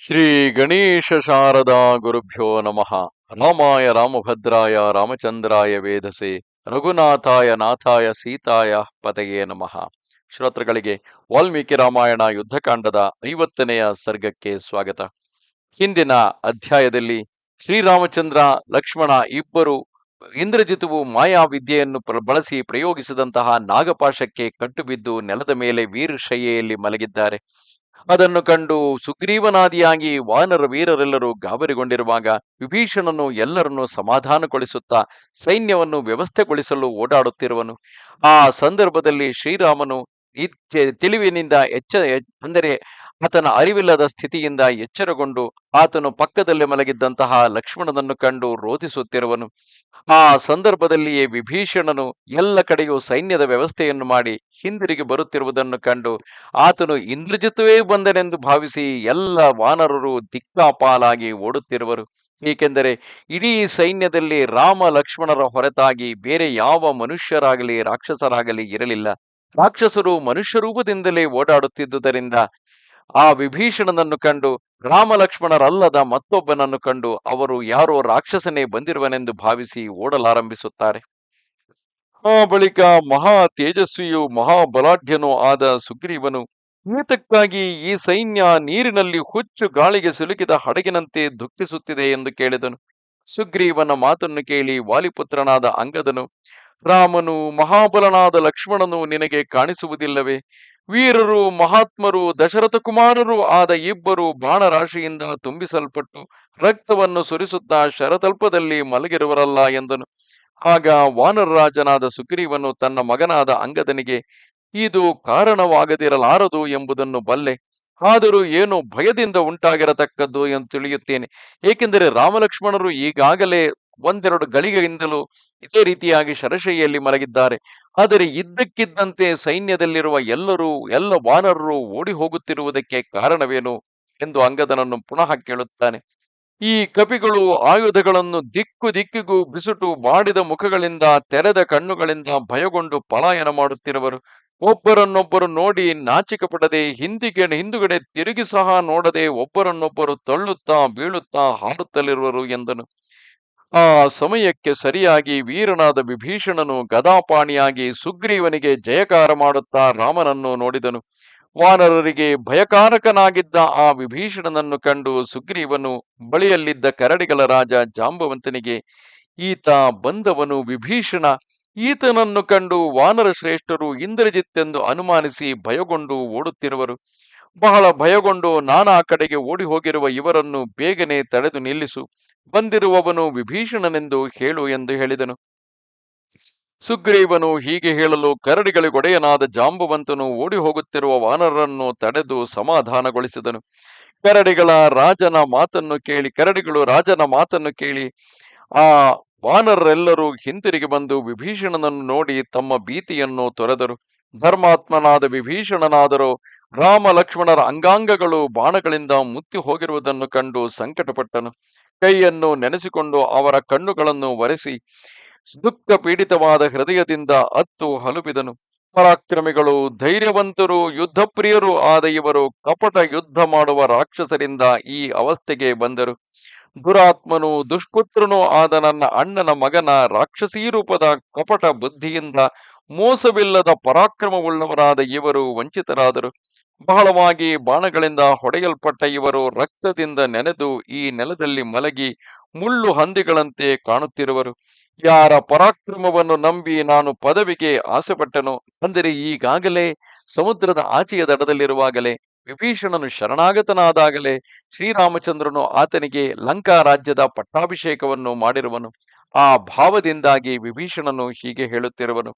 ಶ್ರೀ ಗಣೇಶ ಶಾರದಾ ಗುರುಭ್ಯೋ ನಮಃ. ರಾಮಾಯ ರಾಮಭದ್ರಾಯ ರಾಮಚಂದ್ರಾಯ ವೇದಸೆ ರಘುನಾಥಾಯ ನಾಥಾಯ ಸೀತಾಯ ಪತೆಯೇ ನಮಃ. ಶ್ರೋತೃಗಳಿಗೆ ವಾಲ್ಮೀಕಿ ರಾಮಾಯಣ ಯುದ್ಧಕಾಂಡದ ಐವತ್ತನೆಯ ಸರ್ಗಕ್ಕೆ ಸ್ವಾಗತ. ಹಿಂದಿನ ಅಧ್ಯಾಯದಲ್ಲಿ ಶ್ರೀರಾಮಚಂದ್ರ, ಲಕ್ಷ್ಮಣ ಇಬ್ಬರು ಇಂದ್ರಜಿತುವು ಮಾಯಾ ವಿದ್ಯೆಯನ್ನು ಬಳಸಿ ಪ್ರಯೋಗಿಸಿದಂತಹ ನಾಗಪಾಶಕ್ಕೆ ಕಟ್ಟುಬಿದ್ದು ನೆಲದ ಮೇಲೆ ವೀರಶಯ್ಯೆಯಲ್ಲಿ ಮಲಗಿದ್ದಾರೆ. ಅದನ್ನು ಕಂಡು ಸುಗ್ರೀವನಾದಿಯಾಗಿ ವಾನರ ವೀರರೆಲ್ಲರೂ ಗಾಬರಿಗೊಂಡಿರುವಾಗ ವಿಭೀಷಣನು ಎಲ್ಲರನ್ನೂ ಸಮಾಧಾನಗೊಳಿಸುತ್ತಾ ಸೈನ್ಯವನ್ನು ವ್ಯವಸ್ಥೆಗೊಳಿಸಲು ಓಡಾಡುತ್ತಿರುವನು. ಆ ಸಂದರ್ಭದಲ್ಲಿ ಶ್ರೀರಾಮನು ತಿಳಿವಿನಿಂದ ಎಚ್ಚ ಎಚ್- ಅಂದರೆ ಆತನ ಅರಿವಿಲ್ಲದ ಸ್ಥಿತಿಯಿಂದ ಎಚ್ಚರಗೊಂಡು ಆತನು ಪಕ್ಕದಲ್ಲಿ ಮಲಗಿದ್ದಂತಹ ಲಕ್ಷ್ಮಣನನ್ನು ಕಂಡು ರೋಧಿಸುತ್ತಿರುವನು. ಆ ಸಂದರ್ಭದಲ್ಲಿಯೇ ವಿಭೀಷಣನು ಎಲ್ಲ ಕಡೆಯೂ ಸೈನ್ಯದ ವ್ಯವಸ್ಥೆಯನ್ನು ಮಾಡಿ ಹಿಂದಿರುಗಿ ಬರುತ್ತಿರುವುದನ್ನು ಕಂಡು ಆತನು ಇಂದ್ರಜಿತವೇ ಬಂದನೆಂದು ಭಾವಿಸಿ ಎಲ್ಲ ವಾನರರು ದಿಕ್ಕಾಪಾಲಾಗಿ ಓಡುತ್ತಿರುವರು. ಏಕೆಂದರೆ ಇಡೀ ಸೈನ್ಯದಲ್ಲಿ ರಾಮ ಲಕ್ಷ್ಮಣರ ಹೊರತಾಗಿ ಬೇರೆ ಯಾವ ಮನುಷ್ಯರಾಗಲಿ ರಾಕ್ಷಸರಾಗಲಿ ಇರಲಿಲ್ಲ. ರಾಕ್ಷಸರು ಮನುಷ್ಯ ರೂಪದಿಂದಲೇ ಓಡಾಡುತ್ತಿದ್ದುದರಿಂದ ಆ ವಿಭೀಷಣನನ್ನು ಕಂಡು ರಾಮ ಲಕ್ಷ್ಮಣರಲ್ಲದ ಮತ್ತೊಬ್ಬನನ್ನು ಕಂಡು ಅವರು ಯಾರೋ ರಾಕ್ಷಸನೇ ಬಂದಿರುವನೆಂದು ಭಾವಿಸಿ ಓಡಲಾರಂಭಿಸುತ್ತಾರೆ. ಆ ಬಳಿಕ ಮಹಾ ತೇಜಸ್ವಿಯೂ ಮಹಾಬಲಾಢ್ಯನೂ ಆದ ಸುಗ್ರೀವನು ಏತಕ್ಕಾಗಿ ಈ ಸೈನ್ಯ ನೀರಿನಲ್ಲಿ ಹುಚ್ಚು ಗಾಳಿಗೆ ಸಿಲುಕಿದ ಹಡಗಿನಂತೆ ದುಃಖಿಸುತ್ತಿದೆ ಎಂದು ಕೇಳಿದನು. ಸುಗ್ರೀವನ ಮಾತನ್ನು ಕೇಳಿ ವಾಲಿಪುತ್ರನಾದ ಅಂಗದನು, ರಾಮನು ಮಹಾಬಲನಾದ ಲಕ್ಷ್ಮಣನು ನಿನಗೆ ಕಾಣಿಸುವುದಿಲ್ಲವೇ? ವೀರರು, ಮಹಾತ್ಮರು, ದಶರಥ ಕುಮಾರರು ಆದ ಇಬ್ಬರು ಬಾಣರಾಶಿಯಿಂದ ತುಂಬಿಸಲ್ಪಟ್ಟು ರಕ್ತವನ್ನು ಸುರಿಸುತ್ತಾ ಶರತಲ್ಪದಲ್ಲಿ ಮಲಗಿರುವರಲ್ಲ ಎಂದನು. ಆಗ ವಾನರರಾಜನಾದ ಸುಗ್ರೀವನು ತನ್ನ ಮಗನಾದ ಅಂಗದನಿಗೆ, ಇದು ಕಾರಣವಾಗದಿರಲಾರದು ಎಂಬುದನ್ನು ಬಲ್ಲೆ, ಆದರೂ ಏನು ಭಯದಿಂದ ಉಂಟಾಗಿರತಕ್ಕದ್ದು ಎಂದು ತಿಳಿಯುತ್ತೇನೆ. ಏಕೆಂದರೆ ರಾಮಲಕ್ಷ್ಮಣರು ಈಗಾಗಲೇ ಒಂದೆರಡು ಗಳಿಗೆಯಿಂದಲೂ ಇದೇ ರೀತಿಯಾಗಿ ಶರಶೈಯಲ್ಲಿ ಮಲಗಿದ್ದಾರೆ. ಆದರೆ ಇದ್ದಕ್ಕಿದ್ದಂತೆ ಸೈನ್ಯದಲ್ಲಿರುವ ಎಲ್ಲರೂ, ಎಲ್ಲ ವಾನರರು ಓಡಿ ಹೋಗುತ್ತಿರುವುದಕ್ಕೆ ಕಾರಣವೇನು ಎಂದು ಅಂಗದನನ್ನು ಪುನಃ ಕೇಳುತ್ತಾನೆ. ಈ ಕಪಿಗಳು ಆಯುಧಗಳನ್ನು ದಿಕ್ಕು ದಿಕ್ಕಿಗೂ ಬಿಸುಟು ಮಾಡಿದ ಮುಖಗಳಿಂದ, ತೆರೆದ ಕಣ್ಣುಗಳಿಂದ ಭಯಗೊಂಡು ಪಲಾಯನ ಮಾಡುತ್ತಿರುವರು. ಒಬ್ಬರನ್ನೊಬ್ಬರು ನೋಡಿ ನಾಚಿಕೆ ಪಡದೆ ಹಿಂದಿಗೆ, ಹಿಂದುಗಡೆ ತಿರುಗಿ ಸಹ ನೋಡದೆ ಒಬ್ಬರನ್ನೊಬ್ಬರು ತಳ್ಳುತ್ತಾ, ಬೀಳುತ್ತಾ ಹಾರುತ್ತಲಿರುವರು ಎಂದನು. ಆ ಸಮಯಕ್ಕೆ ಸರಿಯಾಗಿ ವೀರನಾದ ವಿಭೀಷಣನು ಗದಾಪಾಣಿಯಾಗಿ ಸುಗ್ರೀವನಿಗೆ ಜಯಕಾರ ಮಾಡುತ್ತಾ ರಾಮನನ್ನು ನೋಡಿದನು. ವಾನರರಿಗೆ ಭಯಕಾರಕನಾಗಿದ್ದ ಆ ವಿಭೀಷಣನನ್ನು ಕಂಡು ಸುಗ್ರೀವನು ಬಳಿಯಲ್ಲಿದ್ದ ಕರಡಿಗಳ ರಾಜ ಜಾಂಬವಂತನಿಗೆ, ಈತ ಬಂದವನು ವಿಭೀಷಣ. ಈತನನ್ನು ಕಂಡು ವಾನರ ಶ್ರೇಷ್ಠರು ಇಂದ್ರಜಿತ್ತೆಂದು ಅನುಮಾನಿಸಿ ಭಯಗೊಂಡು ಓಡುತ್ತಿರುವರು. ಬಹಳ ಭಯಗೊಂಡು ನಾನಾ ಕಡೆಗೆ ಓಡಿ ಹೋಗಿರುವ ಇವರನ್ನು ಬೇಗನೆ ತಡೆದು ನಿಲ್ಲಿಸು. ಬಂದಿರುವವನು ವಿಭೀಷಣನೆಂದು ಹೇಳು ಎಂದು ಹೇಳಿದನು. ಸುಗ್ರೀವನು ಹೀಗೆ ಹೇಳಲು ಕರಡಿಗಳಿಗೊಡೆಯನಾದ ಜಾಂಬುವಂತನು ಓಡಿ ಹೋಗುತ್ತಿರುವ ವಾನರರನ್ನು ತಡೆದು ಸಮಾಧಾನಗೊಳಿಸಿದನು. ಕರಡಿಗಳ ರಾಜನ ಮಾತನ್ನು ಕೇಳಿ, ಕರಡಿಗಳು ರಾಜನ ಮಾತನ್ನು ಕೇಳಿ, ಆ ವಾನರರೆಲ್ಲರೂ ಹಿಂತಿರುಗಿ ಬಂದು ವಿಭೀಷಣನನ್ನು ನೋಡಿ ತಮ್ಮ ಭೀತಿಯನ್ನು ತೊರೆದರು. ಧರ್ಮಾತ್ಮನಾದ ವಿಭೀಷಣನಾದರೂ ರಾಮ ಲಕ್ಷ್ಮಣರ ಅಂಗಾಂಗಗಳು ಬಾಣಗಳಿಂದ ಮುತ್ತಿ ಹೋಗಿರುವುದನ್ನು ಕಂಡು ಸಂಕಟಪಟ್ಟನು. ಕೈಯನ್ನು ನೆನೆಸಿಕೊಂಡು ಅವರ ಕಣ್ಣುಗಳನ್ನು ಒರೆಸಿ ದುಃಖ ಪೀಡಿತವಾದ ಹೃದಯದಿಂದ ಅತ್ತು ಹಲುಪಿದನು ಪರಾಕ್ರಮಿಗಳು, ಧೈರ್ಯವಂತರು, ಯುದ್ಧಪ್ರಿಯರು ಆದ ಇವರು ಕಪಟ ಯುದ್ಧ ಮಾಡುವ ರಾಕ್ಷಸರಿಂದ ಈ ಅವಸ್ಥೆಗೆ ಬಂದರು. ದುರಾತ್ಮನು, ದುಷ್ಪುತ್ರನೂ ಆದ ನನ್ನ ಅಣ್ಣನ ಮಗನ ರಾಕ್ಷಸೀ ರೂಪದ ಕಪಟ ಬುದ್ಧಿಯಿಂದ ಮೋಸವಿಲ್ಲದ ಪರಾಕ್ರಮವುಳ್ಳವರಾದ ಇವರು ವಂಚಿತರಾದರು. ಬಹಳವಾಗಿ ಬಾಣಗಳಿಂದ ಹೊಡೆಯಲ್ಪಟ್ಟ ಇವರು ರಕ್ತದಿಂದ ನೆನೆದು ಈ ನೆಲದಲ್ಲಿ ಮಲಗಿ ಮುಳ್ಳು ಹಂದಿಗಳಂತೆ ಕಾಣುತ್ತಿರುವರು. ಯಾರ ಪರಾಕ್ರಮವನ್ನು ನಂಬಿ ನಾನು ಪದವಿಗೆ ಆಸೆಪಟ್ಟನು, ಅಂದರೆ ಈಗಾಗಲೇ ಸಮುದ್ರದ ಆಚೆಯ ದಡದಲ್ಲಿರುವಾಗಲೇ ವಿಭೀಷಣನು ಶರಣಾಗತನಾದಾಗಲೇ ಶ್ರೀರಾಮಚಂದ್ರನು ಆತನಿಗೆ ಲಂಕಾ ರಾಜ್ಯದ ಪಟ್ಟಾಭಿಷೇಕವನ್ನು ಮಾಡಿರುವನು. ಆ ಭಾವದಿಂದಾಗಿ ವಿಭೀಷಣನು ಹೀಗೆ ಹೇಳುತ್ತಿರುವನು.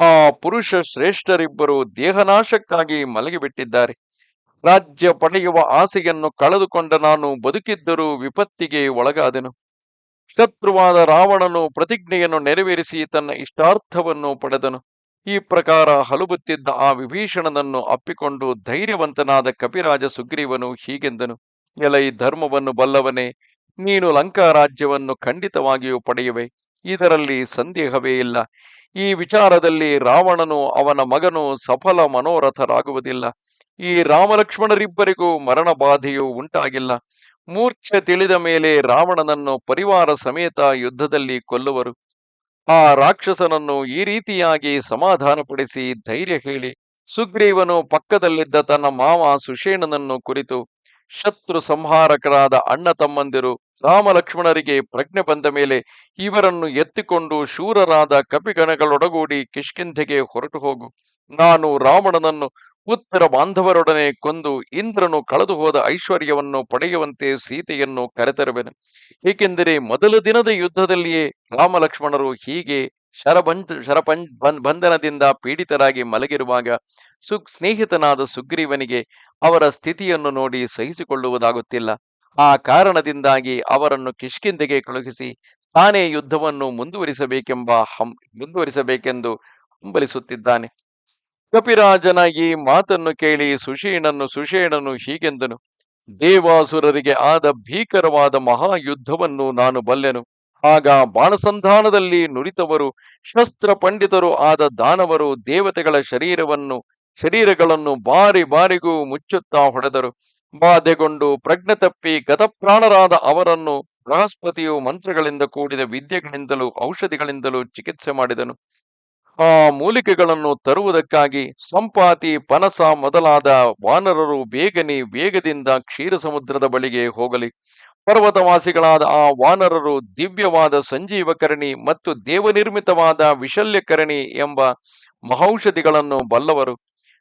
ಆ ಪುರುಷ ಶ್ರೇಷ್ಠರಿಬ್ಬರು ದೇಹನಾಶಕ್ಕಾಗಿ ಮಲಗಿಬಿಟ್ಟಿದ್ದಾರೆ. ರಾಜ್ಯ ಪಡೆಯುವ ಆಸೆಯನ್ನು ಕಳೆದುಕೊಂಡ ನಾನು ಬದುಕಿದ್ದರೂ ವಿಪತ್ತಿಗೆ ಒಳಗಾದೆನು. ಶತ್ರುವಾದ ರಾವಣನು ಪ್ರತಿಜ್ಞೆಯನ್ನು ನೆರವೇರಿಸಿ ತನ್ನ ಇಷ್ಟಾರ್ಥವನ್ನು ಪಡೆದನು. ಈ ಪ್ರಕಾರ ಹಲುಬುತ್ತಿದ್ದ ಆ ವಿಭೀಷಣನನ್ನು ಅಪ್ಪಿಕೊಂಡು ಧೈರ್ಯವಂತನಾದ ಕಪಿರಾಜ ಸುಗ್ರೀವನು ಹೀಗೆಂದನು. ಎಲೈ ಧರ್ಮವನ್ನು ಬಲ್ಲವನೇ, ನೀನು ಲಂಕಾ ರಾಜ್ಯವನ್ನು ಖಂಡಿತವಾಗಿಯೂ ಪಡೆಯುವೆ. ಇದರಲ್ಲಿ ಸಂದೇಹವೇ ಇಲ್ಲ. ಈ ವಿಚಾರದಲ್ಲಿ ರಾವಣನು ಅವನ ಮಗನು ಸಫಲ ಮನೋರಥರಾಗುವುದಿಲ್ಲ. ಈ ರಾಮಲಕ್ಷ್ಮಣರಿಬ್ಬರಿಗೂ ಮರಣ ಬಾಧೆಯೂ ಉಂಟಾಗಿಲ್ಲ. ಮೂರ್ಛೆ ತಿಳಿದ ಮೇಲೆ ರಾವಣನನ್ನು ಪರಿವಾರ ಸಮೇತ ಯುದ್ಧದಲ್ಲಿ ಕೊಲ್ಲುವರು. ಆ ರಾಕ್ಷಸನನ್ನು ಈ ರೀತಿಯಾಗಿ ಸಮಾಧಾನಪಡಿಸಿ ಧೈರ್ಯ ಹೇಳಿ, ಸುಗ್ರೀವನು ಪಕ್ಕದಲ್ಲಿದ್ದ ತನ್ನ ಮಾವ ಸುಷೇಣನನ್ನು ಕುರಿತು ಶತ್ರು ಸಂಹಾರಕರಾದ ಅಣ್ಣ ತಮ್ಮಂದಿರು ರಾಮಲಕ್ಷ್ಮಣರಿಗೆ ಪ್ರಜ್ಞೆ ಬಂದ ಮೇಲೆ ಇವರನ್ನು ಎತ್ತಿಕೊಂಡು ಶೂರರಾದ ಕಪಿಗಣಗಳೊಡಗೂಡಿ ಕಿಷ್ಕಿಂಧೆಗೆ ಹೊರಟು ಹೋಗು. ನಾನು ರಾವಣನನ್ನು ಉತ್ತರ ಬಾಂಧವರೊಡನೆ ಕೊಂದು ಇಂದ್ರನು ಕಳೆದು ಹೋದ ಐಶ್ವರ್ಯವನ್ನು ಪಡೆಯುವಂತೆ ಸೀತೆಯನ್ನು ಕರೆತರುವೆನು. ಏಕೆಂದರೆ ಮೊದಲ ದಿನದ ಯುದ್ಧದಲ್ಲಿಯೇ ರಾಮಲಕ್ಷ್ಮಣರು ಹೀಗೆ ಶರಬಂಧ ಶರಪಂ ಬಂಧನದಿಂದ ಪೀಡಿತರಾಗಿ ಮಲಗಿರುವಾಗ ಸು, ಸ್ನೇಹಿತನಾದ ಸುಗ್ರೀವನಿಗೆ ಅವರ ಸ್ಥಿತಿಯನ್ನು ನೋಡಿ ಸಹಿಸಿಕೊಳ್ಳುವುದಾಗುತ್ತಿಲ್ಲ. ಆ ಕಾರಣದಿಂದಾಗಿ ಅವರನ್ನು ಕಿಷ್ಕಿಂದೆಗೆ ಕಳುಹಿಸಿ ತಾನೇ ಯುದ್ಧವನ್ನು ಮುಂದುವರಿಸಬೇಕೆಂಬ ಹಂ, ಮುಂದುವರಿಸಬೇಕೆಂದು ಹಂಬಲಿಸುತ್ತಿದ್ದಾನೆ. ಕಪಿರಾಜನ ಈ ಮಾತನ್ನು ಕೇಳಿ ಸುಷೇಣನು ಸುಷೇಣನು ಹೀಗೆಂದನು, ದೇವಾಸುರರಿಗೆ ಆದ ಭೀಕರವಾದ ಮಹಾಯುದ್ಧವನ್ನು ನಾನು ಬಲ್ಲೆನು. ಆಗ ಬಾಣಸಂಧಾನದಲ್ಲಿ ನುರಿತವರು, ಶಸ್ತ್ರ ಪಂಡಿತರು ಆದ ದಾನವರು ದೇವತೆಗಳ ಶರೀರವನ್ನು, ಶರೀರಗಳನ್ನು ಬಾರಿ ಬಾರಿಗೂ ಮುಚ್ಚುತ್ತಾ ಹೊಡೆದರು. ಬಾಧೆಗೊಂಡು ಪ್ರಜ್ಞೆ ತಪ್ಪಿ ಗತಪ್ರಾಣರಾದ ಅವರನ್ನು ಬೃಹಸ್ಪತಿಯು ಮಂತ್ರಗಳಿಂದ ಕೂಡಿದ ವಿದ್ಯೆಗಳಿಂದಲೂ ಔಷಧಿಗಳಿಂದಲೂ ಚಿಕಿತ್ಸೆ ಮಾಡಿದನು. ಆ ಮೂಲಿಕೆಗಳನ್ನು ತರುವುದಕ್ಕಾಗಿ ಸಂಪಾತಿ ಪನಸ ಮೊದಲಾದ ವಾನರರು ಬೇಗನೆ ವೇಗದಿಂದ ಕ್ಷೀರ ಸಮುದ್ರದ ಬಳಿಗೆ ಹೋಗಲಿ. ಪರ್ವತವಾಸಿಗಳಾದ ಆ ವಾನರರು ದಿವ್ಯವಾದ ಸಂಜೀವಕರಣಿ ಮತ್ತು ದೇವನಿರ್ಮಿತವಾದ ವಿಶಲ್ಯಕರಣಿ ಎಂಬ ಮಹೌಷಧಿಗಳನ್ನು ಬಲ್ಲವರು.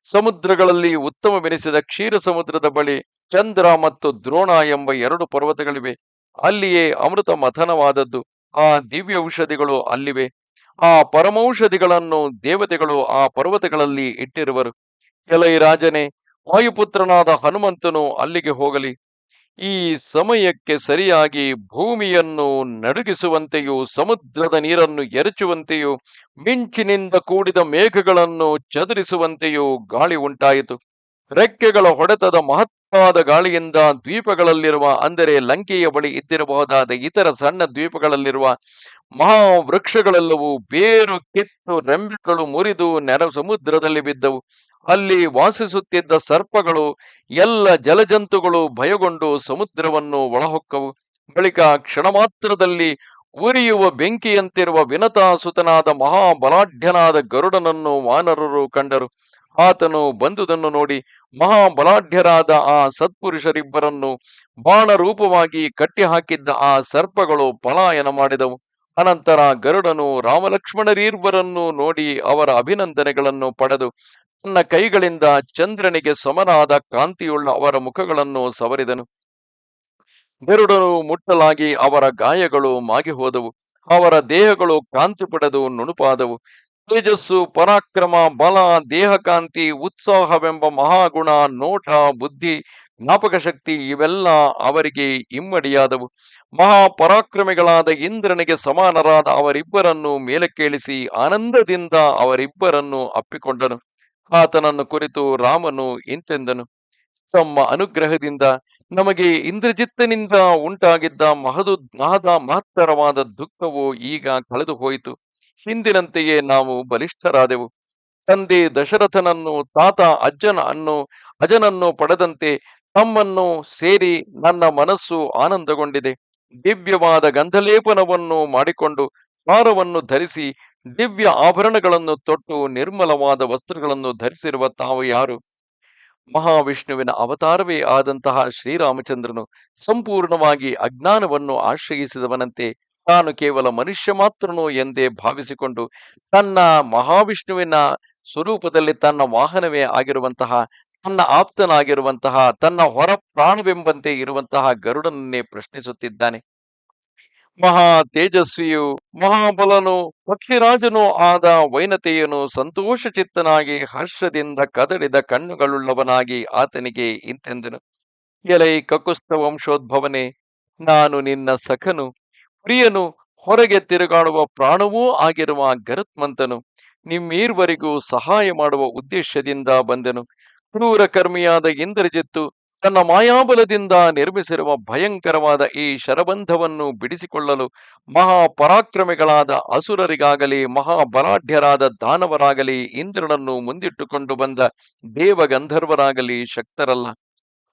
ಸಮುದ್ರಗಳಲ್ಲಿ ಉತ್ತಮವೆನಿಸಿದ ಕ್ಷೀರ ಸಮುದ್ರದ ಬಳಿ ಚಂದ್ರ ಮತ್ತು ದ್ರೋಣ ಎಂಬ ಎರಡು ಪರ್ವತಗಳಿವೆ. ಅಲ್ಲಿಯೇ ಅಮೃತ ಮಥನವಾದದ್ದು ಆ ದಿವ್ಯ ಔಷಧಿಗಳು ಅಲ್ಲಿವೆ. ಆ ಪರಮೌಷಧಿಗಳನ್ನು ದೇವತೆಗಳು ಆ ಪರ್ವತಗಳಲ್ಲಿ ಇಟ್ಟಿರುವರು. ಎಲೈ ರಾಜನೇ, ವಾಯುಪುತ್ರನಾದ ಹನುಮಂತನು ಅಲ್ಲಿಗೆ ಹೋಗಲಿ. ಈ ಸಮಯಕ್ಕೆ ಸರಿಯಾಗಿ ಭೂಮಿಯನ್ನು ನಡುಗಿಸುವಂತೆಯೂ, ಸಮುದ್ರದ ನೀರನ್ನು ಎರಚುವಂತೆಯೂ, ಮಿಂಚಿನಿಂದ ಕೂಡಿದ ಮೇಘಗಳನ್ನು ಚದುರಿಸುವಂತೆಯೂ ಗಾಳಿ ಉಂಟಾಯಿತು. ರೆಕ್ಕೆಗಳ ಹೊಡೆತದ ಮಹತ್ತಾದ ಗಾಳಿಯಿಂದ ದ್ವೀಪಗಳಲ್ಲಿರುವ, ಅಂದರೆ ಲಂಕೆಯ ಬಳಿ ಇದ್ದಿರಬಹುದಾದ ಇತರ ಸಣ್ಣ ದ್ವೀಪಗಳಲ್ಲಿರುವ ಮಹಾವೃಕ್ಷಗಳೆಲ್ಲವೂ ಬೇರು ಕಿತ್ತು ರೆಂಬೆಗಳು ಮುರಿದು ನೆರ ಸಮುದ್ರದಲ್ಲಿ ಬಿದ್ದವು. ಅಲ್ಲಿ ವಾಸಿಸುತ್ತಿದ್ದ ಸರ್ಪಗಳು ಎಲ್ಲ ಜಲಜಂತುಗಳು ಭಯಗೊಂಡು ಸಮುದ್ರವನ್ನು ಒಳಹೊಕ್ಕವು. ಬಳಿಕ ಕ್ಷಣ ಮಾತ್ರದಲ್ಲಿ ಉರಿಯುವ ಬೆಂಕಿಯಂತಿರುವ ವಿನತಾಸುತನಾದ ಮಹಾಬಲಾಢ್ಯನಾದ ಗರುಡನನ್ನು ವಾನರರು ಕಂಡರು. ಆತನು ಬಂದುದನ್ನು ನೋಡಿ ಮಹಾಬಲಾಢ್ಯರಾದ ಆ ಸತ್ಪುರುಷರಿಬ್ಬರನ್ನು ಬಾಣರೂಪವಾಗಿ ಕಟ್ಟಿಹಾಕಿದ್ದ ಆ ಸರ್ಪಗಳು ಪಲಾಯನ ಮಾಡಿದವು. ಅನಂತರ ಗರುಡನು ರಾಮಲಕ್ಷ್ಮಣರೀರ್ವರನ್ನು ನೋಡಿ ಅವರ ಅಭಿನಂದನೆಗಳನ್ನು ಪಡೆದು ತನ್ನ ಕೈಗಳಿಂದ ಚಂದ್ರನಿಗೆ ಸಮನಾದ ಕಾಂತಿಯುಳ್ಳ ಅವರ ಮುಖಗಳನ್ನು ಸವರಿದನು. ಬೆರುಡನು ಮುಟ್ಟಲಾಗಿ ಅವರ ಗಾಯಗಳು ಮಾಗಿ ಹೋದವು ಅವರ ದೇಹಗಳು ಕಾಂತಿ ಪಡೆದು ನುಣುಪಾದವು. ತೇಜಸ್ಸು, ಪರಾಕ್ರಮ, ಬಲ, ದೇಹಕಾಂತಿ, ಉತ್ಸಾಹವೆಂಬ ಮಹಾಗುಣ, ನೋಟ, ಬುದ್ಧಿ ಜ್ಞಾಪಕ ಶಕ್ತಿ ಇವೆಲ್ಲ ಅವರಿಗೆ ಇಮ್ಮಡಿಯಾದವು. ಮಹಾಪರಾಕ್ರಮಿಗಳಾದ ಇಂದ್ರನಿಗೆ ಸಮಾನರಾದ ಅವರಿಬ್ಬರನ್ನು ಮೇಲಕ್ಕೇಳಿಸಿ ಆನಂದದಿಂದ ಅವರಿಬ್ಬರನ್ನು ಅಪ್ಪಿಕೊಂಡನು. ಆತನನ್ನು ಕುರಿತು ರಾಮನು ಇಂತೆಂದನು, ತಮ್ಮ ಅನುಗ್ರಹದಿಂದ ನಮಗೆ ಇಂದ್ರಜಿತ್ತನಿಂದ ಉಂಟಾಗಿದ್ದ ಮಹದು, ಮಹದ ಮಹತ್ತರವಾದ ದುಃಖವು ಈಗ ಕಳೆದು ಹೋಯಿತು ಹಿಂದಿನಂತೆಯೇ ನಾವು ಬಲಿಷ್ಠರಾದೆವು. ತಂದೆ ದಶರಥನನ್ನು, ತಾತ ಅಜ್ಜನ ಅನ್ನು, ಅಜನನ್ನು ಪಡೆದಂತೆ ತಮ್ಮನ್ನು ಸೇರಿ ನನ್ನ ಮನಸ್ಸು ಆನಂದಗೊಂಡಿದೆ. ದಿವ್ಯವಾದ ಗಂಧಲೇಪನವನ್ನು ಮಾಡಿಕೊಂಡು ಸಾರವನ್ನು ಧರಿಸಿ ದಿವ್ಯ ಆಭರಣಗಳನ್ನು ತೊಟ್ಟು ನಿರ್ಮಲವಾದ ವಸ್ತ್ರಗಳನ್ನು ಧರಿಸಿರುವ ತಾವು ಯಾರು? ಮಹಾವಿಷ್ಣುವಿನ ಅವತಾರವೇ ಆದಂತಹ ಶ್ರೀರಾಮಚಂದ್ರನು ಸಂಪೂರ್ಣವಾಗಿ ಅಜ್ಞಾನವನ್ನು ಆಶ್ರಯಿಸಿದವನಂತೆ ತಾನು ಕೇವಲ ಮನುಷ್ಯ ಮಾತ್ರನು ಎಂದೇ ಭಾವಿಸಿಕೊಂಡು ತನ್ನ ಮಹಾವಿಷ್ಣುವಿನ ಸ್ವರೂಪದಲ್ಲಿ ತನ್ನ ವಾಹನವೇ ಆಗಿರುವಂತಹ, ತನ್ನ ಆಪ್ತನಾಗಿರುವಂತಹ, ತನ್ನ ಹೊರ ಪ್ರಾಣವೆಂಬಂತೆ ಇರುವಂತಹ ಗರುಡನನ್ನೇ ಪ್ರಶ್ನಿಸುತ್ತಿದ್ದಾನೆ. ಮಹಾ ತೇಜಸ್ವಿಯು, ಮಹಾಬಲನು, ಪಕ್ಷಿರಾಜನೂ ಆದ ವೈನತೆಯನು ಸಂತೋಷ ಚಿತ್ತನಾಗಿ ಹರ್ಷದಿಂದ ಕದಡಿದ ಕಣ್ಣುಗಳುಳ್ಳವನಾಗಿ ಆತನಿಗೆ ಇಂತೆಂದನು. ಎಲೈ ಕಕುಸ್ತ ವಂಶೋದ್ಭವನೆ, ನಾನು ನಿನ್ನ ಸಖನು, ಪ್ರಿಯನು, ಹೊರಗೆ ತಿರುಗಾಡುವ ಪ್ರಾಣವೂ ಆಗಿರುವ ಗರುತ್ಮಂತನು, ನಿಮ್ಮೀರ್ವರಿಗೂ ಸಹಾಯ ಮಾಡುವ ಉದ್ದೇಶದಿಂದ ಬಂದೆನು. ಕ್ರೂರ ಕರ್ಮಿಯಾದ ಇಂದ್ರಜಿತ್ತು ತನ್ನ ಮಾಯಾಬಲದಿಂದ ನಿರ್ಮಿಸಿರುವ ಭಯಂಕರವಾದ ಈ ಶರಬಂಧವನ್ನು ಬಿಡಿಸಿಕೊಳ್ಳಲು ಮಹಾಪರಾಕ್ರಮಿಗಳಾದ ಅಸುರರಿಗಾಗಲಿ, ಮಹಾಬಲಾಢ್ಯರಾದ ದಾನವರಾಗಲಿ ಇಂದ್ರನನ್ನು ಮುಂದಿಟ್ಟುಕೊಂಡು ಬಂದ ದೇವಗಂಧರ್ವರಾಗಲಿ ಶಕ್ತರಲ್ಲ.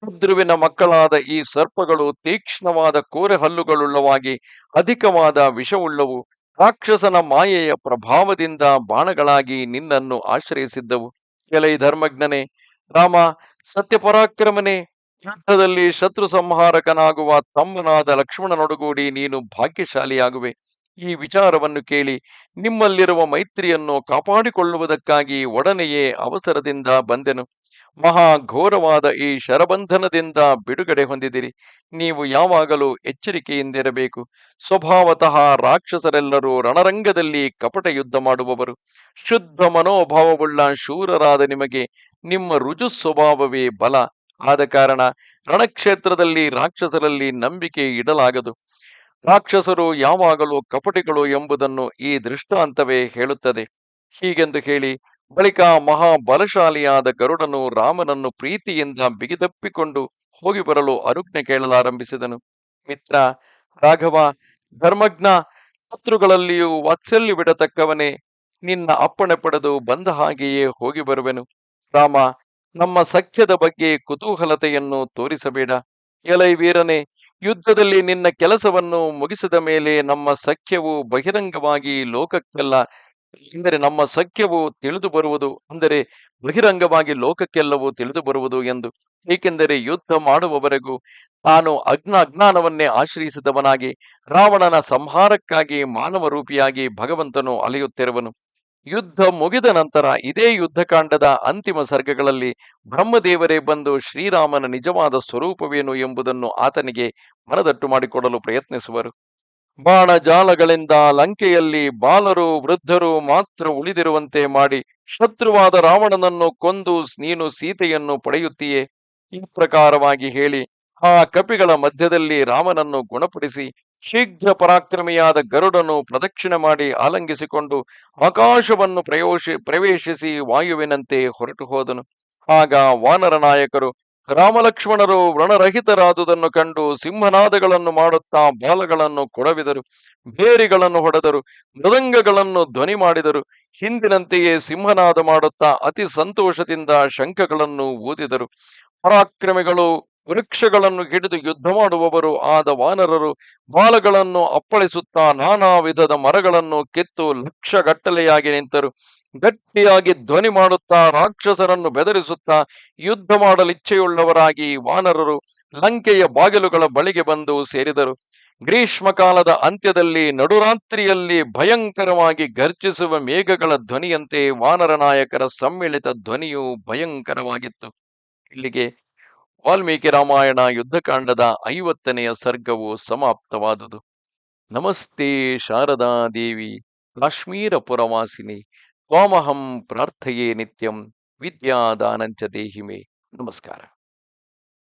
ರುದ್ರುವಿನ ಮಕ್ಕಳಾದ ಈ ಸರ್ಪಗಳು ತೀಕ್ಷ್ಣವಾದ ಕೋರೆ ಹಲ್ಲುಗಳುಳ್ಳವಾಗಿ ಅಧಿಕವಾದ ವಿಷವುಳ್ಳವು. ರಾಕ್ಷಸನ ಮಾಯೆಯ ಪ್ರಭಾವದಿಂದ ಬಾಣಗಳಾಗಿ ನಿನ್ನನ್ನು ಆಶ್ರಯಿಸಿದ್ದವು. ಕೆಲ ಧರ್ಮಜ್ಞನೇ, ರಾಮ, ಸತ್ಯಪರಾಕ್ರಮನೇ ಯುದ್ಧದಲ್ಲಿ ಶತ್ರು ಸಂಹಾರಕನಾಗುವ ತಮ್ಮನಾದ ಲಕ್ಷ್ಮಣನೊಡಗೂಡಿ ನೀನು ಭಾಗ್ಯಶಾಲಿಯಾಗುವೆ. ಈ ವಿಚಾರವನ್ನು ಕೇಳಿ ನಿಮ್ಮಲ್ಲಿರುವ ಮೈತ್ರಿಯನ್ನು ಕಾಪಾಡಿಕೊಳ್ಳುವುದಕ್ಕಾಗಿ ಒಡನೆಯೇ ಅವಸರದಿಂದ ಬಂದೆನು. ಮಹಾಘೋರವಾದ ಈ ಶರಬಂಧನದಿಂದ ಬಿಡುಗಡೆ ಹೊಂದಿದಿರಿ. ನೀವು ಯಾವಾಗಲೂ ಎಚ್ಚರಿಕೆಯಿಂದಿರಬೇಕು. ಸ್ವಭಾವತಃ ರಾಕ್ಷಸರೆಲ್ಲರೂ ರಣರಂಗದಲ್ಲಿ ಕಪಟ ಯುದ್ಧ ಮಾಡುವವರು. ಶುದ್ಧ ಮನೋಭಾವವುಳ್ಳ ಶೂರರಾದ ನಿಮಗೆ ನಿಮ್ಮ ರುಜು ಸ್ವಭಾವವೇ ಬಲ. ಆದ ಕಾರಣ ರಣಕ್ಷೇತ್ರದಲ್ಲಿ ರಾಕ್ಷಸರಲ್ಲಿ ನಂಬಿಕೆ ಇಡಲಾಗದು. ರಾಕ್ಷಸರು ಯಾವಾಗಲೂ ಕಪಟಿಗಳು ಎಂಬುದನ್ನು ಈ ದೃಷ್ಟಾಂತವೇ ಹೇಳುತ್ತದೆ. ಹೀಗೆಂದು ಹೇಳಿ ಬಳಿಕ ಮಹಾಬಲಶಾಲಿಯಾದ ಗರುಡನು ರಾಮನನ್ನು ಪ್ರೀತಿಯಿಂದ ಬಿಗಿದಪ್ಪಿಕೊಂಡು ಹೋಗಿ ಬರಲು ಅನುಜ್ಞೆ ಕೇಳಲಾರಂಭಿಸಿದನು. ಮಿತ್ರ, ರಾಘವ, ಧರ್ಮಜ್ಞ, ಶತ್ರುಗಳಲ್ಲಿಯೂ ವಾತ್ಸಲ್ಯ ಬಿಡತಕ್ಕವನೇ, ನಿನ್ನ ಅಪ್ಪಣೆ ಪಡೆದು ಬಂದ ಹಾಗೆಯೇ ಹೋಗಿ ಬರುವೆನು. ರಾಮ ನಮ್ಮ ಸಖ್ಯದ ಬಗ್ಗೆ ಕುತೂಹಲತೆಯನ್ನು ತೋರಿಸಬೇಡ. ಎಲೈ ವೀರನೆ, ಯುದ್ಧದಲ್ಲಿ ನಿನ್ನ ಕೆಲಸವನ್ನು ಮುಗಿಸಿದ ಮೇಲೆ ನಮ್ಮ ಸಖ್ಯವು ಬಹಿರಂಗವಾಗಿ ಲೋಕಕ್ಕೆಲ್ಲ ಎಂದರೆ ನಮ್ಮ ಸಖ್ಯವು ತಿಳಿದು ಬರುವುದು, ಅಂದರೆ ಬಹಿರಂಗವಾಗಿ ಲೋಕಕ್ಕೆಲ್ಲವೂ ತಿಳಿದು ಬರುವುದು ಎಂದು. ಏಕೆಂದರೆ ಯುದ್ಧ ಮಾಡುವವರೆಗೂ ತಾನು ಅಗ್ನ ಅಜ್ಞಾನವನ್ನೇ ಆಶ್ರಯಿಸಿದವನಾಗಿ, ರಾವಣನ ಸಂಹಾರಕ್ಕಾಗಿ ಮಾನವ ರೂಪಿಯಾಗಿ ಭಗವಂತನು ಅಲೆಯುತ್ತಿರುವನು. ಯುದ್ಧ ಮುಗಿದ ನಂತರ ಇದೇ ಯುದ್ಧಕಾಂಡದ ಅಂತಿಮ ಸರ್ಗಗಳಲ್ಲಿ ಬ್ರಹ್ಮದೇವರೇ ಬಂದು ಶ್ರೀರಾಮನ ನಿಜವಾದ ಸ್ವರೂಪವೇನು ಎಂಬುದನ್ನು ಆತನಿಗೆ ಮನದಟ್ಟು ಮಾಡಿಕೊಡಲು ಪ್ರಯತ್ನಿಸುವರು. ಬಾಣ ಜಾಲಗಳಿಂದ ಲಂಕೆಯಲ್ಲಿ ಬಾಲರು, ವೃದ್ಧರು ಮಾತ್ರ ಉಳಿದಿರುವಂತೆ ಮಾಡಿ ಶತ್ರುವಾದ ರಾವಣನನ್ನು ಕೊಂದು ನೀನು ಸೀತೆಯನ್ನು ಪಡೆಯುತ್ತೀಯೇ. ಈ ಪ್ರಕಾರವಾಗಿ ಹೇಳಿ ಆ ಕಪಿಗಳ ಮಧ್ಯದಲ್ಲಿ ರಾಮನನ್ನು ಗುಣಪಡಿಸಿ ಶೀಘ್ರ ಪರಾಕ್ರಮಿಯಾದ ಗರುಡನು ಪ್ರದಕ್ಷಿಣೆ ಮಾಡಿ ಆಲಂಗಿಸಿಕೊಂಡು ಆಕಾಶವನ್ನು ಪ್ರಯೋಶಿ, ಪ್ರವೇಶಿಸಿ ವಾಯುವಿನಂತೆ ಹೊರಟು ಹೋದನು. ಆಗ ವಾನರ ನಾಯಕರು, ರಾಮಲಕ್ಷ್ಮಣರು ವ್ರಣರಹಿತರಾದುದನ್ನು ಕಂಡು ಸಿಂಹನಾದಗಳನ್ನು ಮಾಡುತ್ತಾ ಬಾಲಗಳನ್ನು ಕೊಡವಿದರು. ಬೇರಿಗಳನ್ನು ಹೊಡೆದರು. ಮೃದಂಗಗಳನ್ನು ಧ್ವನಿ ಮಾಡಿದರು. ಹಿಂದಿನಂತೆಯೇ ಸಿಂಹನಾದ ಮಾಡುತ್ತಾ ಅತಿ ಸಂತೋಷದಿಂದ ಶಂಖಗಳನ್ನು ಊದಿದರು. ಪರಾಕ್ರಮಿಗಳು ವೃಕ್ಷಗಳನ್ನು ಹಿಡಿದು ಯುದ್ಧ ಮಾಡುವವರು ಆದ ವಾನರರು ಬಾಲಗಳನ್ನು ಅಪ್ಪಳಿಸುತ್ತಾ ನಾನಾ ವಿಧದ ಮರಗಳನ್ನು ಕಿತ್ತು ಲಕ್ಷಗಟ್ಟಲೆಯಾಗಿ ನಿಂತರು. ಗಟ್ಟಿಯಾಗಿ ಧ್ವನಿ ಮಾಡುತ್ತಾ ರಾಕ್ಷಸರನ್ನು ಬೆದರಿಸುತ್ತಾ ಯುದ್ಧ ಮಾಡಲಿಚ್ಛೆಯುಳ್ಳವರಾಗಿ ವಾನರರು ಲಂಕೆಯ ಬಾಗಿಲುಗಳ ಬಳಿಗೆ ಬಂದು ಸೇರಿದರು. ಗ್ರೀಷ್ಮ ಕಾಲದ ಅಂತ್ಯದಲ್ಲಿ ನಡುರಾತ್ರಿಯಲ್ಲಿ ಭಯಂಕರವಾಗಿ ಗರ್ಜಿಸುವ ಮೇಘಗಳ ಧ್ವನಿಯಂತೆ ವಾನರ ನಾಯಕರ ಸಮ್ಮಿಳಿತ ಧ್ವನಿಯು ಭಯಂಕರವಾಗಿತ್ತು. ಇಲ್ಲಿಗೆ ವಾಲ್ಮೀಕಿ ರಾಮಾಯಣ ಯುದ್ಧಕಾಂಡದ ಐವತ್ತನೆಯ ಸರ್ಗವು ಸಮಾಪ್ತವಾದುದು. ನಮಸ್ತೆ ಶಾರದಾ ದೇವಿ ಕಾಶ್ಮೀರ ಪುರವಾಸಿನಿ ತ್ವಾಮಹಂ ಪ್ರಾರ್ಥಯೇ ನಿತ್ಯಂ ವಿದ್ಯಾದಾನಂಚ ದೇಹಿಮೆ. ನಮಸ್ಕಾರ.